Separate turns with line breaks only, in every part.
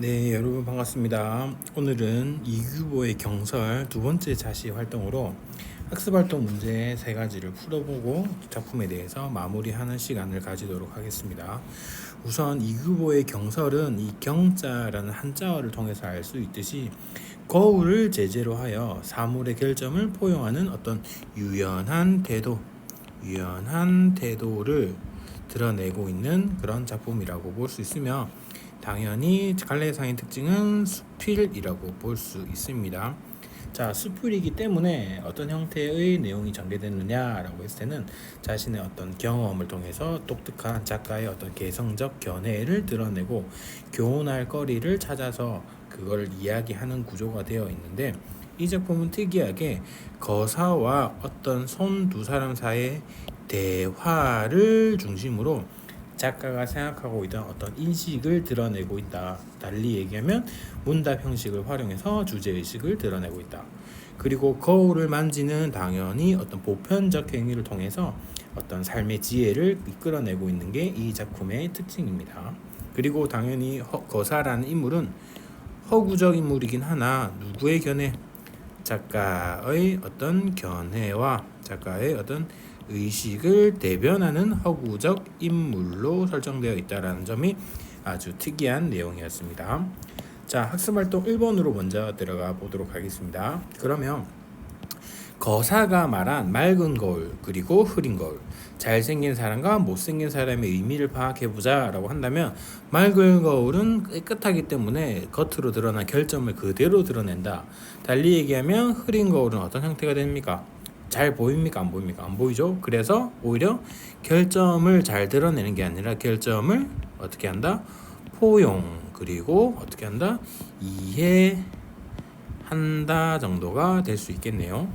네, 여러분 반갑습니다. 오늘은 이규보의 경설 두 번째 자시 활동으로 학습 활동 문제 세 가지를 풀어보고 작품에 대해서 마무리하는 시간을 가지도록 하겠습니다. 우선 이규보의 경설은 이 경자라는 한자어를 통해서 알 수 있듯이 거울을 제재로 하여 사물의 결점을 포용하는 어떤 유연한 태도, 유연한 태도를 드러내고 있는 그런 작품이라고 볼 수 있으며 당연히 갈래상의 특징은 수필이라고 볼 수 있습니다. 자, 수필이기 때문에 어떤 형태의 내용이 전개되느냐라고 했을 때는 자신의 어떤 경험을 통해서 독특한 작가의 어떤 개성적 견해를 드러내고 교훈할 거리를 찾아서 그걸 이야기하는 구조가 되어 있는데 이 작품은 특이하게 거사와 어떤 손 두 사람 사이의 대화를 중심으로 작가가 생각하고 있던 어떤 인식을 드러내고 있다. 달리 얘기하면 문답 형식을 활용해서 주제 의식을 드러내고 있다. 그리고 거울을 만지는 당연히 어떤 보편적 행위를 통해서 어떤 삶의 지혜를 이끌어내고 있는 게 이 작품의 특징입니다. 그리고 당연히 허, 거사라는 인물은 허구적 인물이긴 하나 누구의 견해? 작가의 어떤 견해와 작가의 어떤 의식을 대변하는 허구적 인물로 설정되어 있다는 점이 아주 특이한 내용이었습니다. 자, 학습 활동 1번으로 먼저 들어가 보도록 하겠습니다. 그러면 거사가 말한 맑은 거울 그리고 흐린 거울 잘생긴 사람과 못생긴 사람의 의미를 파악해보자 라고 한다면 맑은 거울은 깨끗하기 때문에 겉으로 드러난 결점을 그대로 드러낸다 달리 얘기하면 흐린 거울은 어떤 형태가 됩니까? 잘 보입니까? 안 보입니까? 안 보이죠? 그래서 오히려 결점을 잘 드러내는 게 아니라 결점을 어떻게 한다? 포용 그리고 어떻게 한다? 이해한다 정도가 될 수 있겠네요.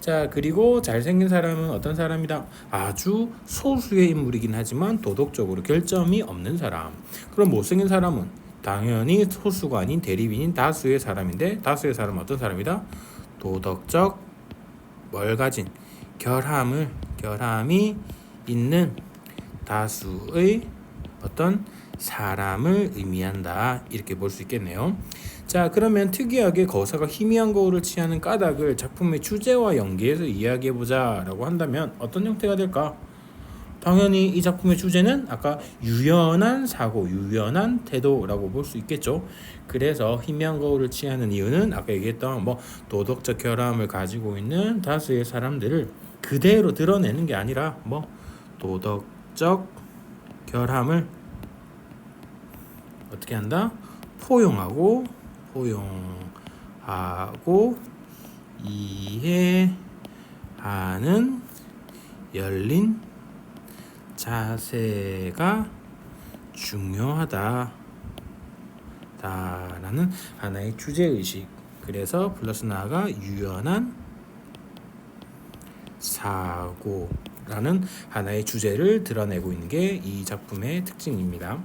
자 그리고 잘생긴 사람은 어떤 사람이다? 아주 소수의 인물이긴 하지만 도덕적으로 결점이 없는 사람. 그럼 못생긴 사람은 당연히 소수가 아닌 대립인인 다수의 사람인데 다수의 사람은 어떤 사람이다? 도덕적 뭘 가진 결함을 결함이 있는 다수의 어떤 사람을 의미한다 이렇게 볼 수 있겠네요. 자 그러면 특이하게 거사가 희미한 거울을 취하는 까닭을 작품의 주제와 연계해서 이야기해 보자 라고 한다면 어떤 형태가 될까? 당연히 이 작품의 주제는 아까 유연한 사고, 유연한 태도라고 볼 수 있겠죠. 그래서 희미한 거울을 취하는 이유는 아까 얘기했던 뭐 도덕적 결함을 가지고 있는 다수의 사람들을 그대로 드러내는 게 아니라 뭐 도덕적 결함을 어떻게 한다? 포용하고 포용하고 이해하는 열린 자세가 중요하다. 라는 하나의 주제 의식. 그래서 플러스 나가 유연한 사고라는 하나의 주제를 드러내고 있는 게 이 작품의 특징입니다.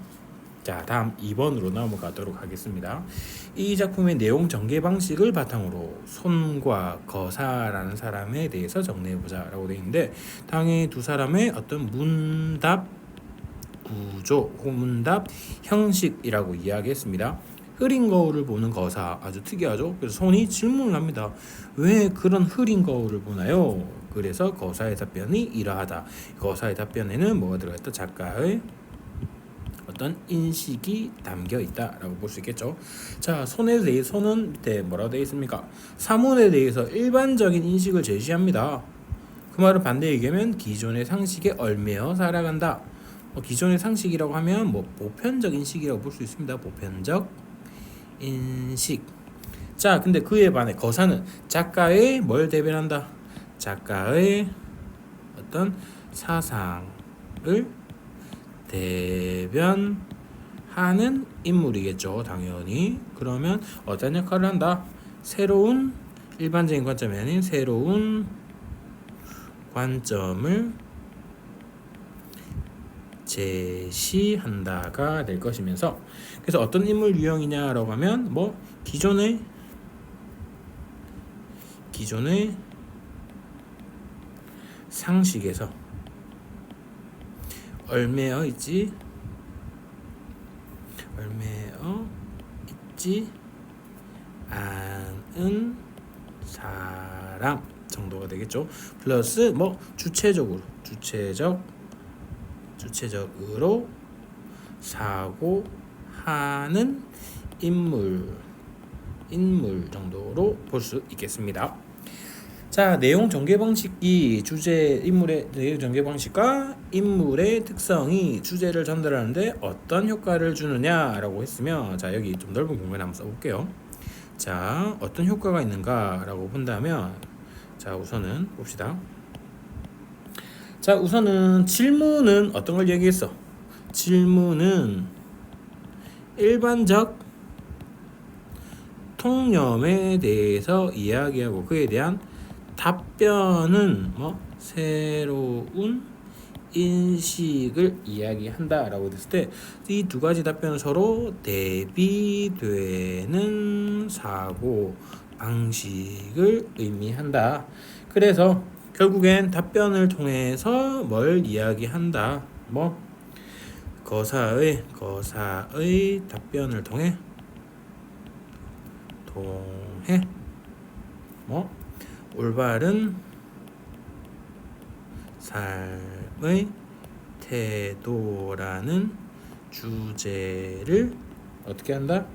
자, 다음 2번으로 넘어가도록 하겠습니다. 이 작품의 내용 전개 방식을 바탕으로 손과 거사라는 사람에 대해서 정리해 보자 라고 되어 있는데 당연히 두 사람의 어떤 문답 구조 문답 형식이라고 이야기했습니다. 흐린 거울을 보는 거사 아주 특이하죠. 그래서 손이 질문을 합니다. 왜 그런 흐린 거울을 보나요? 그래서 거사의 답변이 이러하다. 거사의 답변에는 뭐가 들어갔다? 작가의 어떤 인식이 담겨 있다라고 볼 수 있겠죠. 자, 손에 대해 손은 밑에 뭐라고 되어 있습니까? 사물에 대해서 일반적인 인식을 제시합니다. 그 말은 반대 얘기하면 기존의 상식에 얽매여 살아간다. 뭐 기존의 상식이라고 하면 뭐 보편적 인식이라고 볼 수 있습니다. 보편적 인식. 자, 근데 그에 반해 거사는 작가의 뭘 대변한다? 작가의 어떤 사상을 대변하는 인물이겠죠, 당연히. 그러면 어떤 역할을 한다? 새로운 일반적인 관점이 아닌 새로운 관점을 제시한다가 될 것이면서 그래서 어떤 인물 유형이냐라고 하면 뭐 기존의 기존의 상식에서 얽매여 있지 얽매여 하지 않은 사람 정도가 되겠죠. 플러스 뭐 주체적으로 주체적 주체적으로 사고하는 인물 인물 정도로 볼 수 있겠습니다. 자, 내용 전개 방식이 주제 인물의 내용 전개 방식과 인물의 특성이 주제를 전달하는데 어떤 효과를 주느냐라고 했으면 자, 여기 좀 넓은 공간 한번 써 볼게요. 자, 어떤 효과가 있는가라고 본다면 자, 우선은 봅시다. 자, 우선은 질문은 어떤 걸 얘기했어? 질문은 일반적 통념에 대해서 이야기하고 그에 대한 답변은 뭐 새로운 인식을 이야기한다라고 됐을 때 이 두 가지 답변은 서로 대비되는 사고 방식을 의미한다. 그래서 결국엔 답변을 통해서 뭘 이야기한다. 뭐 거사의 거사의 답변을 통해 통해 뭐 올바른 삶의 태도라는 주제를 어떻게 한다?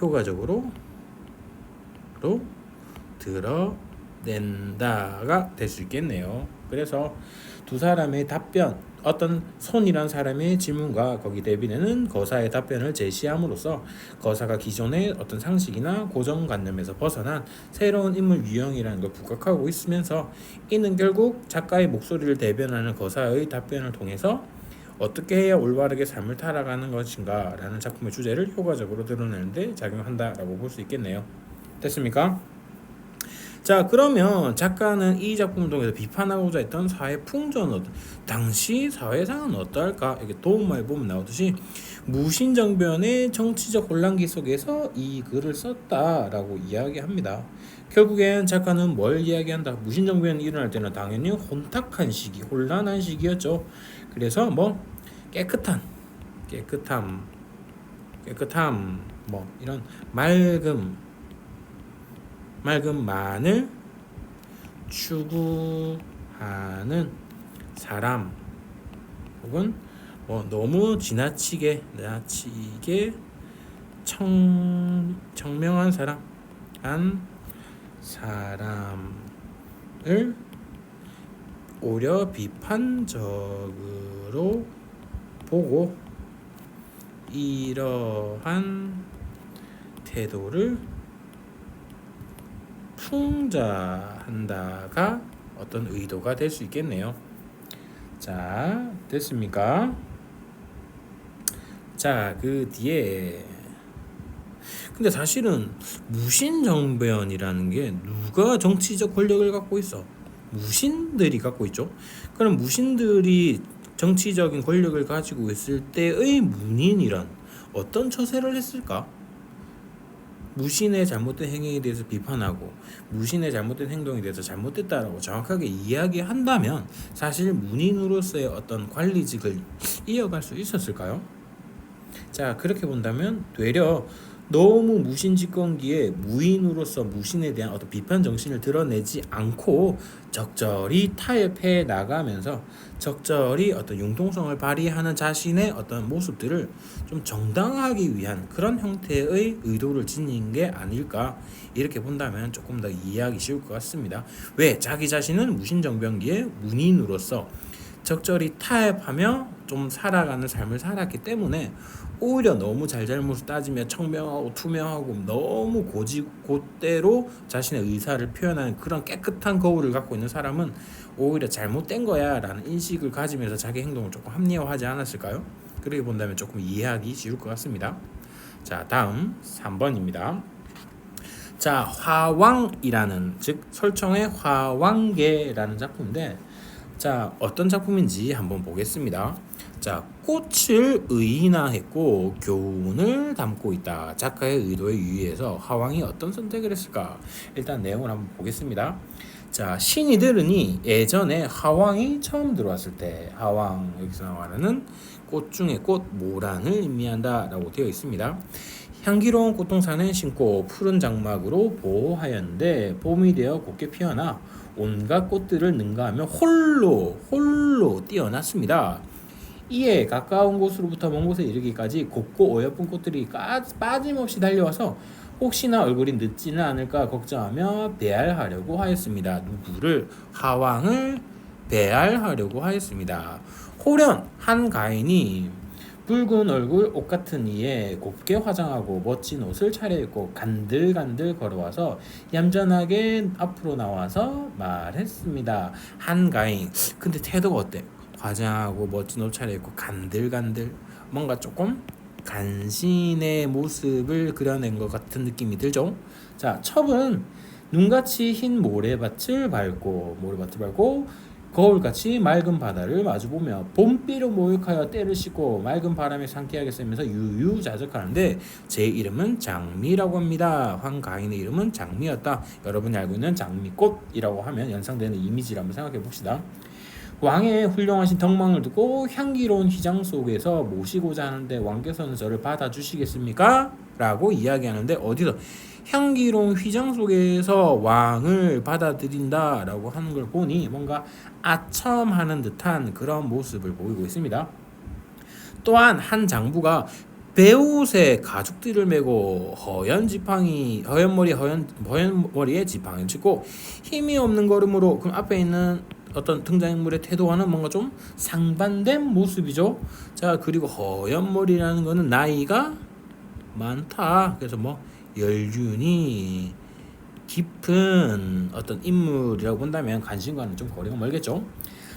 효과적으로 로 드러낸다가 될 수 있겠네요. 그래서 두 사람의 답변 어떤 손이란 사람의 질문과 거기 대비되는 거사의 답변을 제시함으로써 거사가 기존의 어떤 상식이나 고정관념에서 벗어난 새로운 인물 유형이라는 걸 부각하고 있으면서 이는 결국 작가의 목소리를 대변하는 거사의 답변을 통해서 어떻게 해야 올바르게 삶을 살아가는 것인가 라는 작품의 주제를 효과적으로 드러내는데 작용한다라고 볼 수 있겠네요. 됐습니까? 자 그러면 작가는 이 작품을 통해서 비판하고자 했던 사회 풍조는 당시 사회상은 어떨까 이게 도움말 보면 나오듯이 무신정변의 정치적 혼란기 속에서 이 글을 썼다라고 이야기합니다. 결국엔 작가는 뭘 이야기한다? 무신정변이 일어날 때는 당연히 혼탁한 시기, 혼란한 시기였죠. 그래서 뭐 깨끗한, 깨끗함, 깨끗함, 뭐 이런 맑음, 맑은 만을 추구하는 사람. 혹은 뭐 너무 지나치게 지나치게 청 청명한 사람. 한 사람을 오히려 비판적으로 보고 이러한 태도를 풍자한다가 어떤 의도가 될 수 있겠네요. 자, 됐습니까? 자, 그 뒤에 근데 사실은 무신정변이라는 게 누가 정치적 권력을 갖고 있어? 무신들이 갖고 있죠. 그럼 무신들이 정치적인 권력을 가지고 있을 때의 문인이란 어떤 처세를 했을까? 무신의 잘못된 행위에 대해서 비판하고 무신의 잘못된 행동에 대해서 잘못됐다라고 정확하게 이야기한다면 사실 문인으로서의 어떤 관리직을 이어갈 수 있었을까요? 자 그렇게 본다면 되려 너무 무신 집권기에 무인으로서 무신에 대한 어떤 비판 정신을 드러내지 않고 적절히 타협해 나가면서 적절히 어떤 융통성을 발휘하는 자신의 어떤 모습들을 좀 정당화하기 위한 그런 형태의 의도를 지닌 게 아닐까 이렇게 본다면 조금 더 이해하기 쉬울 것 같습니다. 왜 자기 자신은 무신정변기에 문인으로서 적절히 타협하며 좀 살아가는 삶을 살았기 때문에 오히려 너무 잘잘못을 따지며 청명하고 투명하고 너무 고지 곧대로 자신의 의사를 표현하는 그런 깨끗한 거울을 갖고 있는 사람은 오히려 잘못된 거야라는 인식을 가지면서 자기 행동을 조금 합리화하지 않았을까요? 그렇게 본다면 조금 이해하기 쉬울 것 같습니다. 자, 다음 3번입니다. 자, 화왕이라는 즉 설청의 화왕계라는 작품인데 자, 어떤 작품인지 한번 보겠습니다. 자, 꽃을 의인화했고 교훈을 담고 있다. 작가의 의도에 유의해서 화왕이 어떤 선택을 했을까? 일단 내용을 한번 보겠습니다. 자, 신이 들으니 예전에 하왕이 처음 들어왔을 때 하왕 여기서 말하는 꽃 중에 꽃 모란을 의미한다라고 되어 있습니다. 향기로운 꽃동산은 신고 푸른 장막으로 보호하였는데 봄이 되어 곱게 피어나 온갖 꽃들을 능가하며 홀로 홀로 뛰어났습니다. 이에 가까운 곳으로부터 먼 곳에 이르기까지 곱고 어여쁜 꽃들이 까- 빠짐없이 달려와서 혹시나 얼굴이 늦지는 않을까 걱정하며 배알하려고 하였습니다. 누구를 하왕을 배알하려고 하였습니다. 호련 한 가인이 붉은 얼굴 옷 같은 이에 곱게 화장하고 멋진 옷을 차려입고 간들간들 걸어와서 얌전하게 앞으로 나와서 말했습니다. 한가인 근데 태도가 어때? 화장하고 멋진 옷 차려입고 간들간들 뭔가 조금 간신의 모습을 그려낸 것 같은 느낌이 들죠. 자 첩은 눈같이 흰 모래밭을 밟고 모래밭을 밟고 거울같이 맑은 바다를 마주보며 봄비로 모욕하여 때를 씻고 맑은 바람에 상쾌하게 쐬면서 유유자적하는데 제 이름은 장미라고 합니다. 황가인의 이름은 장미였다. 여러분이 알고 있는 장미꽃이라고 하면 연상되는 이미지를 한번 생각해 봅시다. 왕의 훌륭하신 덕망을 듣고 향기로운 휘장 속에서 모시고자 하는데 왕께서는 저를 받아주시겠습니까? 라고 이야기하는데 어디서 향기로운 휘장 속에서 왕을 받아들인다 라고 하는 걸 보니 뭔가 아첨하는 듯한 그런 모습을 보이고 있습니다. 또한 한 장부가 배옷에 가죽띠를 메고 허연 지팡이 허연 머리 허연 허연 머리에 지팡이를 짚고 힘이 없는 걸음으로 그 앞에 있는 어떤 등장인물의 태도와는 뭔가 좀 상반된 모습이죠. 자 그리고 허연 머리라는 거는 나이가 많다. 그래서 뭐 연륜이 깊은 어떤 인물이라고 본다면 관심과는 좀 거리가 멀겠죠.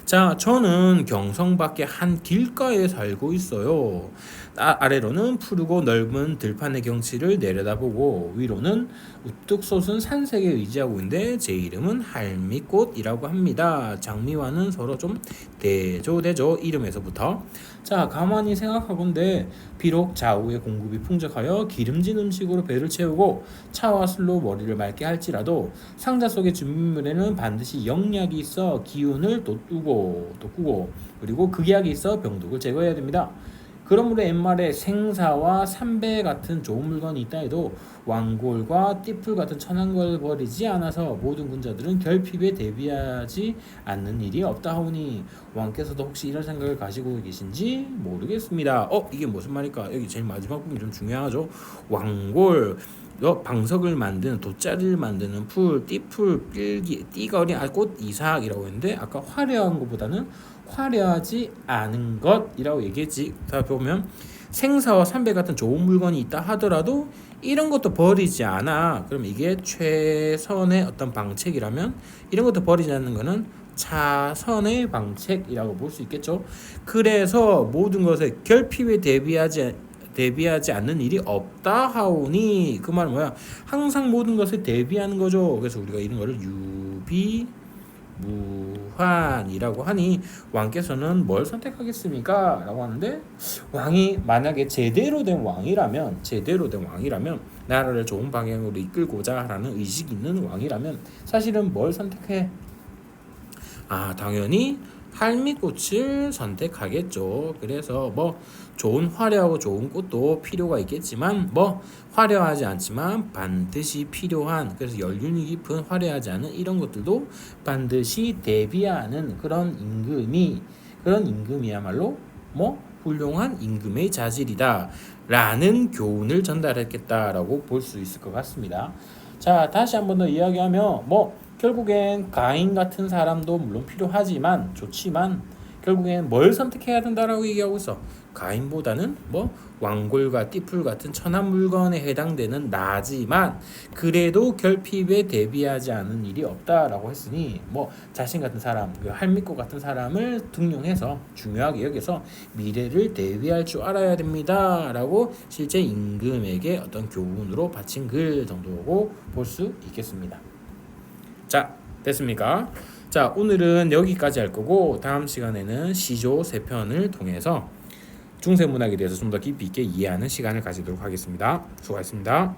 자, 저는 경성 밖의 한 길가에 살고 있어요. 아, 아래로는 푸르고 넓은 들판의 경치를 내려다보고 위로는 우뚝 솟은 산색에 의지하고 있는데 제 이름은 할미꽃이라고 합니다. 장미와는 서로 좀 대조되죠. 이름에서부터. 자, 가만히 생각하건대 비록 좌우의 공급이 풍족하여 기름진 음식으로 배를 채우고 차와 술로 머리를 맑게 할지라도 상자 속의 준비물에는 반드시 영약이 있어 기운을 돋구고 돋구고 그리고 극약이 있어 병독을 제거해야 됩니다. 그러므로 옛말에 생사와 삼배 같은 좋은 물건이 있다 해도 왕골과 띠풀 같은 천한 걸 버리지 않아서 모든 군자들은 결핍에 대비하지 않는 일이 없다 하오니 왕께서도 혹시 이런 생각을 가지고 계신지 모르겠습니다. 어 이게 무슨 말일까? 여기 제일 마지막 부분이 좀 중요하죠. 왕골 어, 방석을 만드는 돗자리를 만드는 풀, 띠풀, 삘기, 띠거리, 아, 꽃 이삭이라고 했는데 아까 화려한 것보다는 화려하지 않은 것이라고 얘기했지. 다 보면 생사와 삼배 같은 좋은 물건이 있다 하더라도 이런 것도 버리지 않아. 그럼 이게 최선의 어떤 방책이라면 이런 것도 버리지 않는 거는 차선의 방책이라고 볼 수 있겠죠. 그래서 모든 것에 결핍에 대비하지 대비하지 않는 일이 없다 하오니 그 말은 뭐야? 항상 모든 것을 대비하는 거죠. 그래서 우리가 이런 거를 유비 무 환이라고 하니 왕께서는 뭘 선택하겠습니까? 라고 하는데 왕이 만약에 제대로 된 왕이라면 제대로 된 왕이라면 나라를 좋은 방향으로 이끌고자 하는 의식 있는 왕이라면 사실은 뭘 선택해? 아 당연히 할미꽃을 선택하겠죠. 그래서 뭐 좋은 화려하고 좋은 꽃도 필요가 있겠지만 뭐 화려하지 않지만 반드시 필요한 그래서 연륜이 깊은 화려하지 않은 이런 것들도 반드시 대비하는 그런 임금이 그런 임금이야말로 뭐 훌륭한 임금의 자질이다 라는 교훈을 전달했겠다라고 볼 수 있을 것 같습니다. 자 다시 한 번 더 이야기하면 뭐 결국엔 가인 같은 사람도 물론 필요하지만 좋지만 결국엔 뭘 선택해야 된다라고 얘기하고 있어. 가인보다는 뭐 왕골과 띠풀 같은 천한 물건에 해당되는 나지만 그래도 결핍에 대비하지 않은 일이 없다라고 했으니 뭐 자신 같은 사람, 그 할미꽃 같은 사람을 등용해서 중요하게 여기서 미래를 대비할 줄 알아야 됩니다라고 실제 임금에게 어떤 교훈으로 바친 글 정도고 볼 수 있겠습니다. 자, 됐습니까? 자, 오늘은 여기까지 할 거고 다음 시간에는 시조 세 편을 통해서 중세 문학에 대해서 좀 더 깊이 있게 이해하는 시간을 가지도록 하겠습니다. 수고하셨습니다.